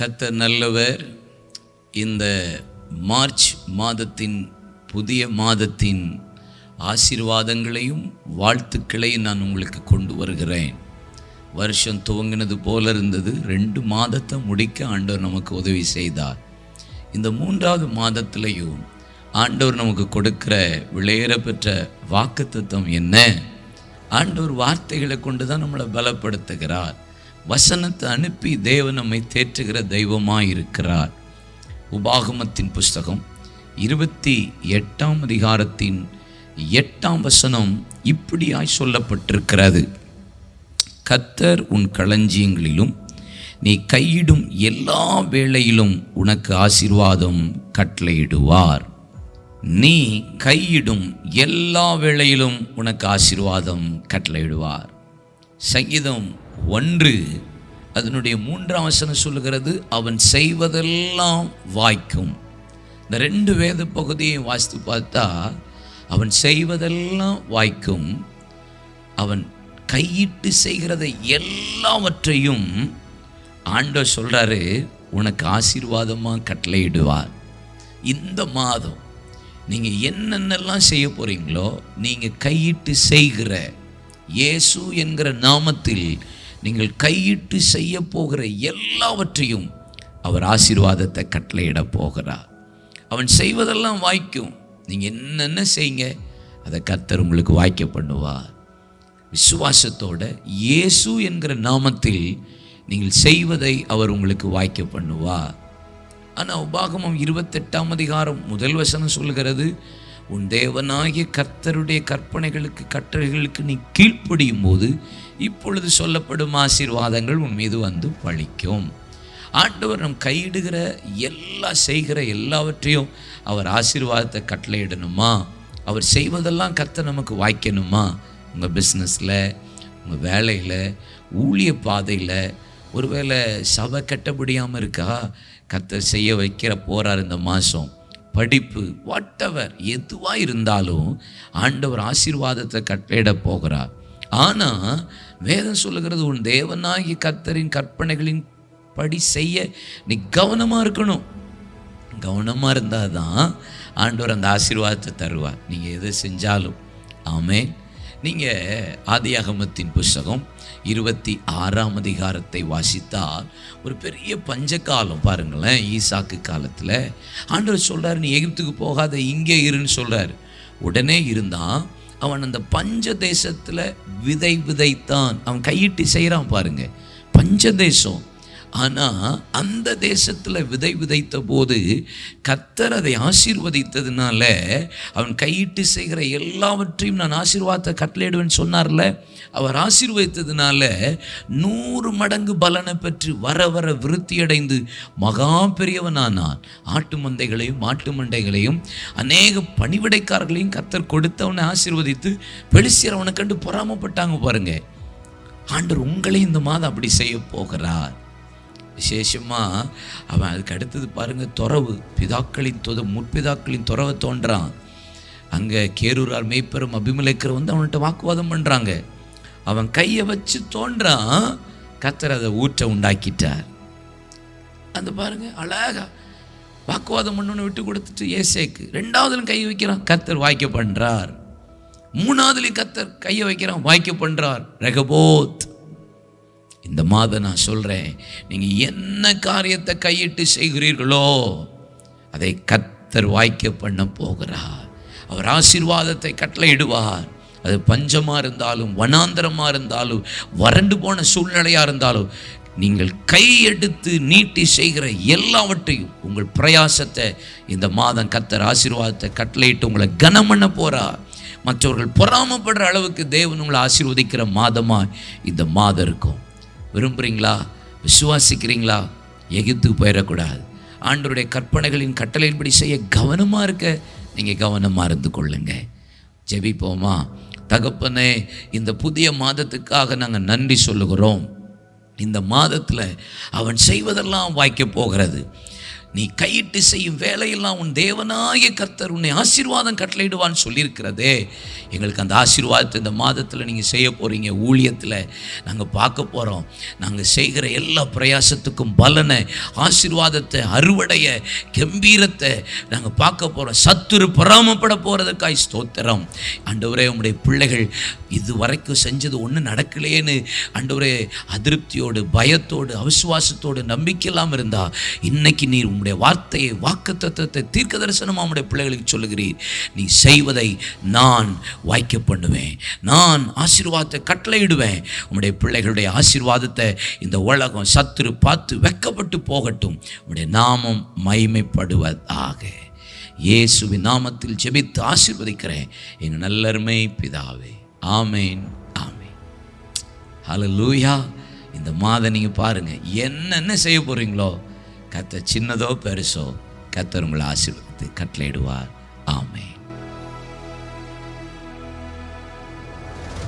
கத்த நல்லவர். இந்த மார்ச் மாதத்தின் புதிய மாதத்தின் ஆசீர்வாதங்களையும் வாழ்த்துக்களையும் நான் உங்களுக்கு கொண்டு வருகிறேன். வருஷம் துவங்கினது போல இருந்தது. ரெண்டு மாதத்தை முடிக்க ஆண்டவர் நமக்கு உதவி செய்தார். இந்த மூன்றாவது மாதத்திலையும் ஆண்டவர் நமக்கு கொடுக்கிற விளையேற பெற்ற வாக்குத்தத்தம் என்ன? ஆண்டவர் வார்த்தைகளை கொண்டு தான் நம்மளை பலப்படுத்துகிறார். வசனத்தை அனுப்பி தேவன் நம்மை தேற்றுகிற தெய்வமாக இருக்கிறார் உபாகமத்தின் புஸ்தகம் இருபத்தி எட்டாம் அதிகாரத்தின் எட்டாம் வசனம் இப்படியாய் சொல்லப்பட்டிருக்கிறது. கத்தர் உன் களஞ்சியங்களிலும் நீ கையிடும் எல்லா வேளையிலும் உனக்கு ஆசீர்வாதம் கட்டளையிடுவார். நீ கையிடும் எல்லா வேளையிலும் உனக்கு ஆசீர்வாதம் கட்டளையிடுவார். சங்கீதம் ஒன்று. அதனுடைய மூன்றாம் வசனம் சொல்லுகிறது அவன் செய்வதெல்லாம் வாய்க்கும். இந்த ரெண்டு வேத பகுதியையும் வாசித்து பார்த்தா அவன் செய்வதெல்லாம் வாய்க்கும். அவன் கையிட்டு செய்கிறத எல்லாவற்றையும் ஆண்டவர் சொல்கிறாரு உனக்கு ஆசீர்வாதமாக கட்டளையிடுவார். இந்த மாதம் நீங்கள் என்னென்னலாம் செய்ய போகிறீங்களோ நீங்கள் கையிட்டு செய்கிற இயேசு என்கிற நாமத்தில் நீங்கள் கையிட்டு செய்ய போகிற எல்லாவற்றையும் அவர் ஆசீர்வாதத்தை கட்டளையிட போகிறார். அவன் செய்வதெல்லாம் வாய்க்கும். நீங்கள் என்னென்ன செய்யுங்க அதை கத்தர் உங்களுக்கு வாய்க்க பண்ணுவார். விசுவாசத்தோட இயேசு என்கிற நாமத்தில் நீங்கள் செய்வதை அவர் உங்களுக்கு வாய்க்க பண்ணுவார். ஆனால் உபாகமம் இருபத்தெட்டாம் அதிகாரம் முதல் வசனம் சொல்கிறது உன் தேவனாகிய கர்த்தருடைய கற்பனைகளுக்கு கட்டளைகளுக்கு நீ கீழ்ப்படியும் போது இப்பொழுது சொல்லப்படும் ஆசீர்வாதங்கள் உன் மீது வந்து பழிக்கும். ஆண்டவர் நம் கையிடுகிற எல்லா செய்கிற எல்லாவற்றையும் அவர் ஆசீர்வாதத்தை கட்டளையிடணுமா? அவர் செய்வதெல்லாம் கர்த்தர் நமக்கு வாய்க்கணுமா? உங்கள் பிஸ்னஸில் உங்கள் வேலையில் ஊழிய பாதையில் ஒருவேளை சபை கட்டப்படியாமல் இருக்கா? கர்த்தர் செய்ய வைக்கிற போகிறார் இந்த மாதம் படிப்பு வாட்டவர் எதுவாக இருந்தாலும் ஆண்டவர் ஆசீர்வாதத்தை கட்டளையிட போகிறார். ஆனால் வேதம் சொல்லுகிறது உன் தேவனாகி கர்த்தரின் கற்பனைகளின் படி செய்ய நீ கவனமாக இருக்கணும். கவனமாக இருந்தால் தான் ஆண்டவர் அந்த ஆசீர்வாதத்தை தருவார். நீங்கள் எதை செஞ்சாலும். ஆமேன். நீங்கள் ஆதியாகமத்தின் புஸ்தகம் இருபத்தி ஆறாம் அதிகாரத்தை வாசித்தால் ஒரு பெரிய பஞ்சகாலம் பாருங்களேன் ஈசாக்கு காலத்தில். ஆண்டவர் சொல்கிறார் நீ எகிப்துக்கு போகாத இங்கே இருன்னு சொல்கிறார் உடனே இருந்தான் அவன் அந்த பஞ்ச தேசத்தில் விதை விதைத்தான். அவன் கையிட்டு செய்கிறான் பாருங்கள் பஞ்ச தேசம். ஆனால் அந்த தேசத்தில் விதை விதைத்த போது கத்தர் அதை ஆசீர்வதித்ததுனால அவன் கையிட்டு செய்கிற எல்லாவற்றையும் நான் ஆசீர்வாதத்தை கட்டளையிடுவேன்னு சொன்னார்ல அவர் ஆசீர்வதித்ததுனால நூறு மடங்கு பலனை பெற்று வர வர விருத்தியடைந்து மகா பெரியவனானான். ஆட்டு மந்தைகளையும் மாட்டு மண்டைகளையும் அநேக பணிவிடைக்காரர்களையும் கத்தர் கொடுத்தவனை ஆசீர்வதித்து பெலிசியர் அவனை கண்டு பொறாமப்பட்டாங்க பாருங்க. ஆண்டர் உங்களையும் இந்த மாதம் அப்படி செய்ய போகிறார். விசேஷமாக அவன் அதுக்கு அடுத்தது பாருங்கள் துறவு. பிதாக்களின் தொத முற்பிதாக்களின் துறவை தோன்றான். அங்கே கேரூரார் மேய்ப்பெரும் அபிமலைக்கர் வந்து அவன்கிட்ட வாக்குவாதம் பண்ணுறாங்க அவன் கையை வச்சு தோன்றான். கத்தர் அதை ஊற்ற உண்டாக்கிட்டார். அந்த பாருங்க அழகா வாக்குவாதம் பண்ணணும்னு விட்டு கொடுத்துட்டு ஏசேக்கு ரெண்டாவதுலையும் கை வைக்கிறான். கத்தர் வாய்க்க பண்ணுறார் மூணாவதுலையும் கத்தர் கையை வைக்கிறான் வாய்க்க பண்ணுறார் ரெகபோத். இந்த மாதம் நான் சொல்கிறேன் நீங்கள் என்ன காரியத்தை கையிட்டு செய்கிறீர்களோ அதை கத்தர் வாய்க்க பண்ண போகிறார். அவர் ஆசீர்வாதத்தை கட்டளையிடுவார் அது பஞ்சமாக இருந்தாலும் வனாந்தரமாக இருந்தாலும் வறண்டு போன சூழ்நிலையாக இருந்தாலும் நீங்கள் கையெடுத்து நீட்டி செய்கிற எல்லாவற்றையும் உங்கள் பிரயாசத்தை இந்த மாதம் கத்தர் ஆசீர்வாதத்தை கட்டளையிட்டு உங்களை கனம் பண்ண போகிறார் மற்றவர்கள் பொறாமப்படுற அளவுக்கு தேவன் உங்களை ஆசீர்வதிக்கிற மாதமாக இந்த மாதம் இருக்கும். விரும்புகிறீங்களா விசுவாசிக்கிறீங்களா? எகிப்துக்கு போயிடக்கூடாது. ஆண்டருடைய கற்பனைகளின் கட்டளையின்படி செய்ய கவனமாக இருக்க நீங்கள் கவனமாக இருந்து கொள்ளுங்க. ஜெபிப்போமா? தகப்பனே இந்த புதிய மாதத்துக்காக நாங்கள் நன்றி சொல்லுகிறோம். இந்த மாதத்தில் அவன் செய்வதெல்லாம் வாய்க்க போகிறது. நீ கையிட்டு செய்யும் வேலையெல்லாம் உன் தேவனாய கர்த்தர் உன்னை ஆசீர்வாதம் கட்டளையிடுவான்னு சொல்லியிருக்கிறதே. எங்களுக்கு அந்த ஆசீர்வாதத்தை இந்த மாதத்தில் நீங்கள் செய்ய போகிறீங்க ஊழியத்தில் நாங்கள் பார்க்க போகிறோம் நாங்கள் செய்கிற எல்லா பிரயாசத்துக்கும் பலனை ஆசீர்வாதத்தை அறுவடைய கம்பீரத்தை நாங்கள் பார்க்க போகிறோம் சத்துரு பராமப்பட போகிறதுக்காய் ஸ்தோத்திரம். அண்டவரே உங்களுடைய பிள்ளைகள் இது வரைக்கும் செஞ்சது ஒன்றும் நடக்கலையேன்னு அண்டவரே அதிருப்தியோடு பயத்தோடு அவிசுவாசத்தோடு நம்பிக்கை இல்லாமல் இன்றைக்கி இன்னைக்கு நீர் உம்முடைய வார்த்தையை வாக்கு தத்துவத்தை தீர்க்க தரிசனமாக உம்முடைய பிள்ளைகளுக்கு சொல்லுகிறீர். நீ செய்வதை நான் வாய்க்க பண்ணுவேன். நான் ஆசீர்வாதத்தை கட்டளையிடுவேன். உம்முடைய பிள்ளைகளுடைய ஆசீர்வாதத்தை இந்த உலகம் சத்துரு பார்த்து வெக்கப்பட்டு போகட்டும். உம்முடைய நாமம் மைமைப்படுவதாக இயேசுவின் நாமத்தில் ஜெபித்து ஆசீர்வதிக்கிறேன். எங்கள் நல்லருமை பிதாவே. ஆமேன் ஆமேன். லூயா இந்த மாதம் நீங்கள் பாருங்கள் என்னென்ன செய்ய போகிறீங்களோ கத்த சின்னதோ பெருசோ கத்தர் உங்களை ஆசீர்வதித்து கட்டளையிடுவார். ஆமேன்.